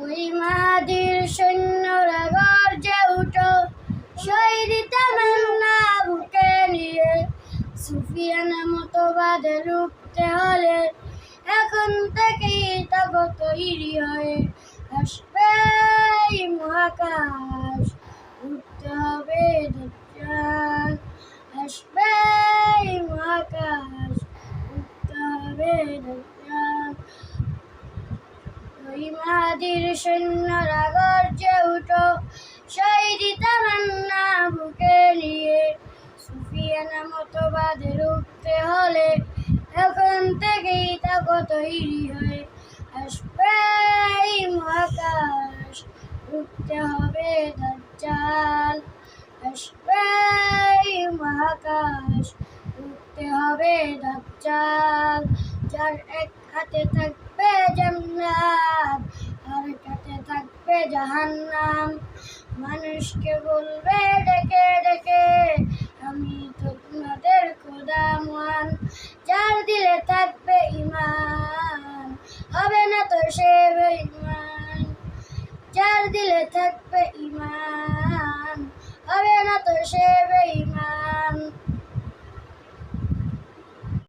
ওই মাদির সৈন্যরা গর্জে উঠো। শহীদ তামান্না বুকে নিয়ে মতবাদে রুখতে হলে এখন থেকেই তবে তৈরি হয়ে আসবে মহাকাশ। উঠতে হবে আসবে মহাকাশ। উঠতে হবে ওই মাদির সৈন্যরা গর্জে উঠো। শহীদ তামান্না নিয়ে সুফিয়ানা মতবাদে রুখতে হলে এখন থেকেই তাকে তৈরি হয়ে আসবে। মহাকাশ উঠতে হবে দজ্জাল। আসবে। মহাকাশ উঠতে হবে দজ্জাল। যার এক হাতে থাকবে জান্নাত আর হাতে থাকবে জাহান্নাম। মানুষকে বলবে, ডেকে ডেকে, আমি তো তোমাদের খোদা যার দিলে থাকবে ইমান হবে না তো সে ইমান যার দিলে থাকবে ইমান হবে না তো সে